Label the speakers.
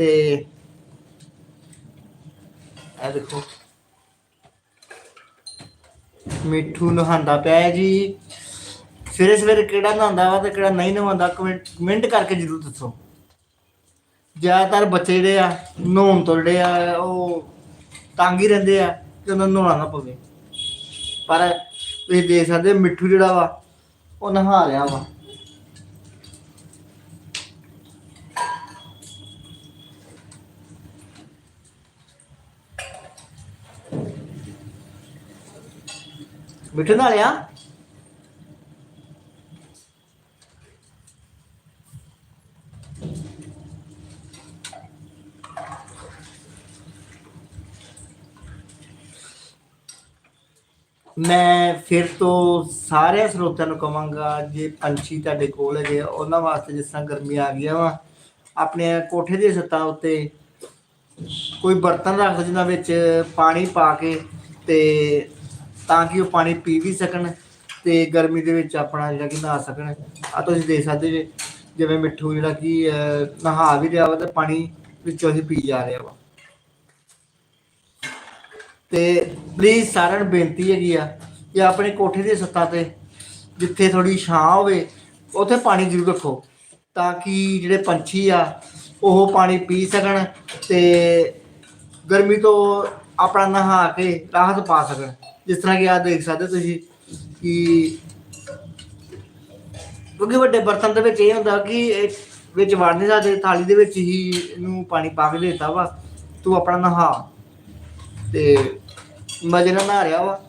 Speaker 1: ਤੇ ਇਹ ਦੇਖੋ। ਮਿੱਠੂ ਨਹਾਉਂਦਾ ਪਿਆ ਹੈ ਜੀ। ਸਵੇਰੇ ਸਵੇਰੇ ਕਿਹੜਾ ਨਹਾਉਂਦਾ ਵਾ ਤੇ ਕਿਹੜਾ ਨਹੀਂ ਨਹਾਉਂਦਾ ਕਮੈਂਟ ਕਮੈਂਟ ਕਰਕੇ ਜਰੂਰ ਦੱਸੋ। ਜ਼ਿਆਦਾਤਰ ਬੱਚੇ ਜਿਹੜੇ ਆ, ਨਹਾਉਣ ਤੋਂ ਜਿਹੜੇ ਆ, ਉਹ ਤੰਗ ਹੀ ਰਹਿੰਦੇ ਆ ਕਿ ਉਹਨਾਂ ਨੂੰ ਨਹਾਉਣਾ ਨਾ ਪਵੇ। ਪਰ ਤੁਸੀਂ ਦੇਖ ਸਕਦੇ ਮਿੱਠੂ ਜਿਹੜਾ ਵਾ, ਉਹ ਨਹਾ ਰਿਹਾ ਵਾ। ਮਿੱਠੂ ਨਾਲ ਆ ਮੈਂ ਫਿਰ ਤੋਂ ਸਾਰੇ ਸਰੋਤਿਆਂ ਨੂੰ ਕਵਾਂਗਾ ਜੇ ਪੰਛੀ ਤੁਹਾਡੇ ਕੋਲ ਹੈਗੇ ਆ, ਉਹਨਾਂ ਵਾਸਤੇ ਜਿਸ ਤਰ੍ਹਾਂ ਗਰਮੀ ਆ ਗਈ ਵਾ ਆਪਣੇ ਕੋਠੇ ਦੀ ਛੱਤਾਂ ਉੱਤੇ ਕੋਈ ਬਰਤਨ ਰੱਖ ਦਿਓ ਜਿਹਨਾਂ ਵਿੱਚ ਪਾਣੀ ਪਾ ਕੇ ਤੇ ਤਾਂ ਕਿ ਉਹ ਪਾਣੀ ਪੀ ਵੀ ਸਕਣ ਤੇ ਗਰਮੀ ਦੇ ਵਿੱਚ ਆਪਣਾ ਜਿਹੜਾ ਕਿ ਨਹਾ ਸਕਣ। ਆ ਤੁਸੀਂ ਦੇਖ ਸਕਦੇ ਜੇ, ਜਿਵੇਂ ਮਿੱਠੂ ਜਿਹੜਾ ਕਿ ਨਹਾ ਵੀ ਰਿਹਾ ਵਾ ਤੇ ਪਾਣੀ ਵਿੱਚੋਂ ਹੀ ਪੀ ਜਾ ਰਿਹਾ ਵਾ। ਤੇ ਪਲੀਜ਼ ਸਾਰਿਆਂ ਨੂੰ ਬੇਨਤੀ ਹੈਗੀ ਆ ਕਿ ਆਪਣੇ ਕੋਠੇ ਦੀ ਸੱਤਾ ਤੇ ਜਿੱਥੇ ਥੋੜੀ ਛਾਂ ਹੋਵੇ, ਉੱਥੇ ਪਾਣੀ ਜ਼ਰੂਰ ਰੱਖੋ। ਤਾਂ ਕਿ ਜਿਹੜੇ ਪੰਛੀ ਆ, ਉਹ ਪਾਣੀ ਪੀ ਸਕਣ ਤੇ ਗਰਮੀ ਤੋਂ ਆਪਣਾ ਨਹਾ ਕੇ ਰਾਹਤ ਪਾ ਸਕਣ। ਜਿਸ ਤਰ੍ਹਾਂ ਕਿ ਆ ਦੇਖ ਸਕਦੇ ਤੁਸੀਂ ਕਿ ਕਿਉਂਕਿ ਵੱਡੇ ਬਰਤਨ ਦੇ ਵਿੱਚ ਇਹ ਹੁੰਦਾ ਕਿ ਇਹ ਵਿੱਚ ਵੜ ਨਹੀਂ ਸਕਦੇ, ਥਾਲੀ ਦੇ ਵਿੱਚ ਹੀ ਇਹਨੂੰ ਪਾਣੀ ਪਾ ਕੇ ਦੇਤਾ ਵਾ। ਤੂੰ ਆਪਣਾ ਨਹਾ। ਤੇ ਮਜੇ ਨਾਲ ਨਹਾ ਰਿਹਾ ਵਾ।